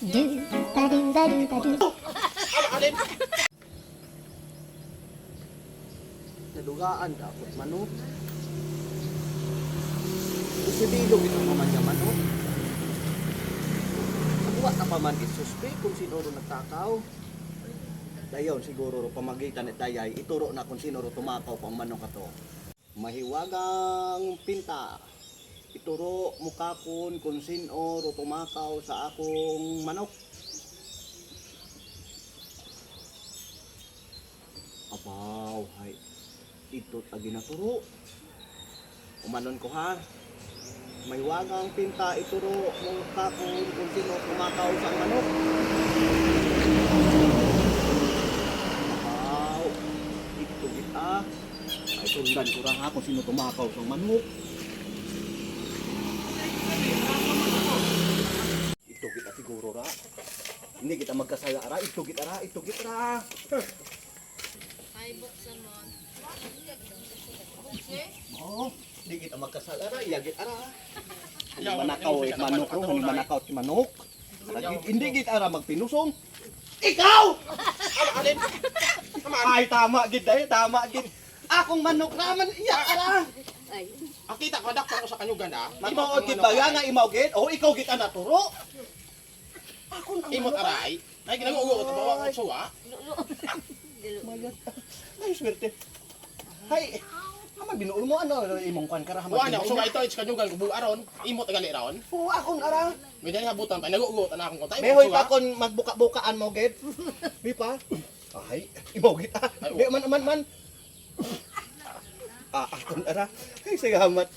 do ba do ba do ba do. Nadugaan ako, manok. Isibilog ito pa man niya, manok. Nabuwa ka pa man isuspe kung sino ro nagtakaw. Dayon siguro ro pamagitan ni Dayay, ituro na kung sino ro tumakaw pang manok ato. Mahiwagang pinta. Ituro mukha kun kung sino tumakaw sa akong manok. Abaw, hay. Ito tagi na turo. Umanon ko ha. May wagang pinta ituro mong kakon kung sino kumakaw sa manok. Abaw. Ito kita. Ay sundan ko ra ha kung sino tumakaw sa manok. Ito kita siguro ra. Hindi kita magkasala ra. Ito kita ra. Ito kita ra. Ay, buksan mo. Oo, di kita magkasala ra, iyagit ara. Hindi manakaw eh, manok ro, hindi manakaw ti manok. Lagi- Hindi git ara magpinusong. Ikaw! Alin? Ay, tama gid ay, tama gid. Akong manok raman iya ara. Ang kita ko dakto ko sa kanyugan ah. Imaw gid ba nga imaw gid? O ikaw gid ana turo. Imot aray. Ay ginagugo ko bawa ko suwa. Ay, swerte. Hay, haman binuol mo ano imong kwan kara haman. Wa na binuol suwa ito it's kanyugan ko aron. Imot gali ron. Oo, akon ara. Medyo habutan pa nagugo ta na akong kontay. Behoy pa kon magbuka-bukaan mo gid. Di pa? Ay, imaw gid ah. Ay, Di man man man. Ah, akon ara. Ay, salamat.